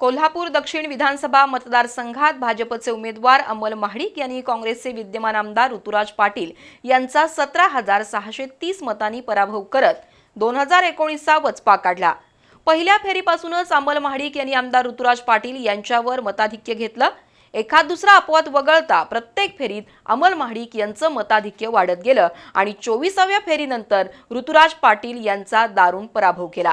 कोल्हापूर दक्षिण विधानसभा मतदारसंघात भाजपचे उमेदवार अमल महाडिक यांनी काँग्रेसचे विद्यमान आमदार ऋतुराज पाटील यांचा सतरा हजार सहाशे तीस मतांनी पराभव करत दोन हजार एकोणीसचा वचपा काढला. पहिल्या फेरीपासूनच अमल महाडिक यांनी आमदार ऋतुराज पाटील यांच्यावर मताधिक्य घेतलं. एखाद दुसरा अपवाद वगळता प्रत्येक फेरीत अमल महाडिक यांचं मताधिक्य वाढत गेलं आणि चोवीसाव्या फेरीनंतर ऋतुराज पाटील यांचा दारुण पराभव केला.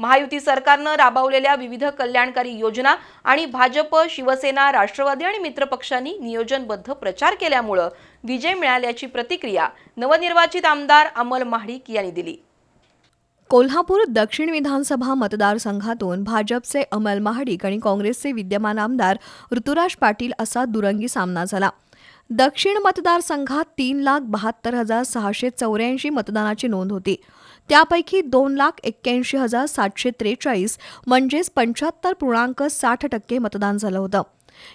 महायुती सरकारनं राबवलेल्या विविध कल्याणकारी योजना आणि भाजप शिवसेना राष्ट्रवादी आणि मित्रपक्षांनी नियोजनबद्ध प्रचार केल्यामुळं विजय मिळाल्याची प्रतिक्रिया नवनिर्वाचित आमदार अमल महाडिक यांनी दिली. कोल्हापूर दक्षिण विधानसभा मतदारसंघातून भाजपचे अमल महाडिक आणि काँग्रेसचे विद्यमान आमदार ऋतुराज पाटील असा दुरंगी सामना झाला. दक्षिण मतदारसंघात तीन लाख बहात्तर हजार सहाशे चौऱ्याऐंशी मतदानाची नोंद होती. त्यापैकी दोन लाख एक्क्याऐंशी हजार सातशे त्रेचाळीस म्हणजेच पंच्याहत्तर पूर्णांक साठ टक्के मतदान झालं होतं.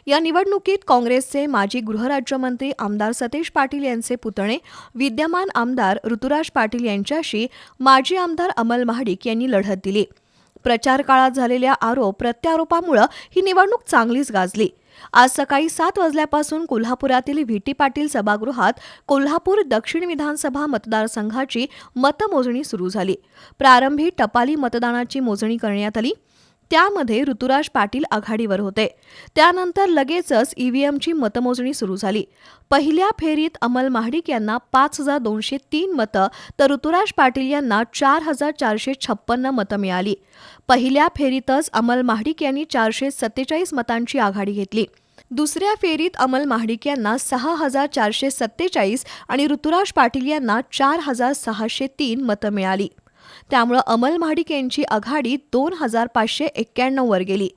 या निवडणुकीत काँग्रेसचे माजी गृहराज्यमंत्री आमदार सतेश पाटील यांचे पुतणे विद्यमान आमदार ऋतुराज पाटील यांच्याशी माजी आमदार अमल महाडिक यांनी लढत दिली. प्रचार काळात झालेल्या आरोप प्रत्यारोपामुळं ही निवडणूक चांगलीच गाजली. आज सकाळी सात वाजल्यापासून कोल्हापुरातील व्ही टी पाटील सभागृहात कोल्हापूर दक्षिण विधानसभा मतदारसंघाची मतमोजणी सुरू झाली. प्रारंभी टपाली मतदानाची मोजणी करण्यात आली. त्यामध्ये ऋतुराज पाटील आघाडीवर होते. त्यानंतर लगेचच ईव्हीएमची मतमोजणी सुरू झाली. पहिल्या फेरीत अमल महाडिक यांना पाच हजार दोनशे तीन मतं तर ऋतुराज पाटील यांना चार हजार चारशे छप्पन्न मतं मिळाली. पहिल्या फेरीतच अमल महाडिक यांनी चारशे सत्तेचाळीस मतांची आघाडी घेतली. दुसऱ्या फेरीत अमल महाडिक यांना सहा हजार चारशे सत्तेचाळीस आणि ऋतुराज पाटील यांना चार हजार सहाशे तीन मतं मिळाली. त्यामुळं अमल महाडिक यांची आघाडी दोन हजार पाचशे एक्क्याण्णववर गेली.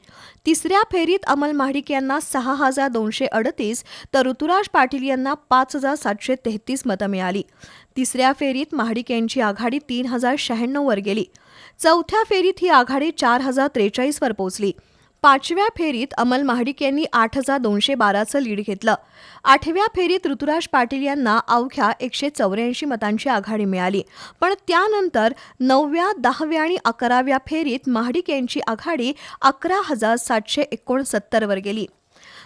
तिसऱ्या फेरीत अमल महाडिक यांना सहा हजार दोनशे अडतीस तर ऋतुराज पाटील यांना पाच हजार सातशे तेहतीस मतं मिळाली. तिसऱ्या फेरीत महाडिक यांची आघाडी तीन हजार शहाण्णववर गेली. चौथ्या फेरीत ही आघाडी चार हजार त्रेचाळीसवर पोहोचली. पाचव्या फेरीत अमल महाडिक यांनी आठ हजार दोनशे बाराचं लीड घेतलं. आठव्या फेरीत ऋतुराज पाटील यांना अवघ्या एकशे चौऱ्याऐंशी मतांची आघाडी मिळाली. पण त्यानंतर नवव्या दहाव्या आणि अकराव्या फेरीत महाडिक यांची आघाडी अकरा हजार सातशे एकोणसत्तरवर गेली.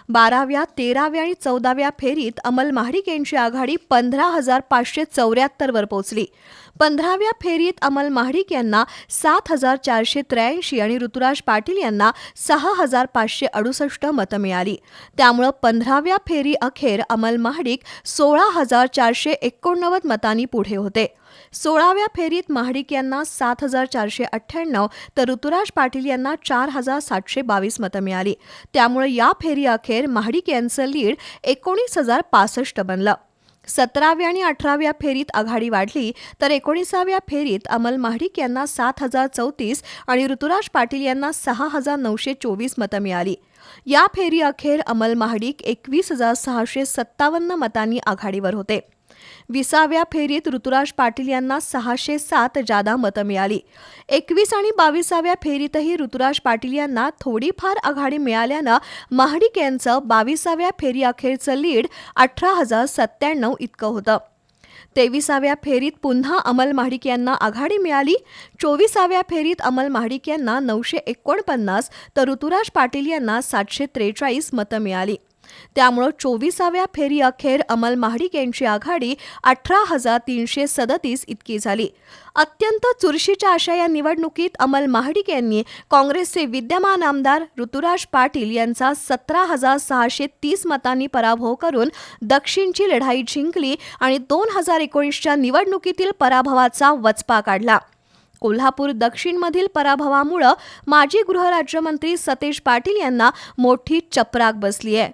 बाराव्या तेराव्या आणि चौदाव्या फेरीत अमल महाडिक यांची आघाडी पंधरा हजार पाचशे चौऱ्याहत्तरवर पोहोचली. पंधराव्या फेरीत अमल महाडिक यांना सात हजार चारशे त्र्याऐंशी आणि ऋतुराज पाटील यांना सहा हजार पाचशे अडुसष्ट मतं मिळाली. त्यामुळं पंधराव्या फेरी अखेर अमल महाडिक सोळा हजार चारशे एकोणनव्वद मतांनी पुढे होते. सोळाव्या फेरीत महाडिक यांना सात हजार चारशे अठ्ठ्याण्णव तर ऋतुराज पाटील यांना चार हजार सातशे बावीस मतं मिळाली. त्यामुळे या फेरी अखेर महाडिक यांचं लीड एकोणीस हजार पासष्ट बनलं. सतराव्या आणि अठराव्या फेरीत आघाडी वाढली तर एकोणीसाव्या फेरीत अमल महाडिक यांना सात हजार चौतीस आणि ऋतुराज पाटील यांना सहा हजार नऊशे चोवीस मतं मिळाली. या फेरी अखेर अमल महाडिक एकवीस हजार सहाशे सत्तावन्न मतांनी आघाडीवर होते. विसाव्या फेरीत ऋतुराज पाटील यांना सहाशे सात जादा मतं मिळाली. एकवीस आणि बावीसाव्या फेरीतही ऋतुराज पाटील यांना थोडीफार आघाडी मिळाल्यानं महाडिक यांचं बावीसाव्या फेरी अखेरचं लीड अठरा हजार सत्त्याण्णव इतकं होतं. तेविसाव्या फेरीत पुन्हा अमल महाडिक यांना आघाडी मिळाली. चोवीसाव्या फेरीत अमल महाडिक यांना नऊशे एकोणपन्नास तर ऋतुराज पाटील यांना सातशे त्रेचाळीस मतं मिळाली. त्यामुळं चोवीसाव्या फेरी अखेर अमल महाडिक यांची आघाडी अठरा हजार तीनशे सदतीस इतकी झाली. अत्यंत चुरशीच्या अशा या निवडणुकीत अमल महाडिक यांनी काँग्रेसचे विद्यमान आमदार ऋतुराज पाटील यांचा सतरा हजार सहाशे तीस मतांनी पराभव करून दक्षिणची लढाई जिंकली आणि दोन हजार एकोणीसच्या निवडणुकीतील पराभवाचा वचपा काढला. कोल्हापूर दक्षिणमधील पराभवामुळं माजी गृहराज्यमंत्री सतेज पाटील यांना मोठी चपराक बसली आहे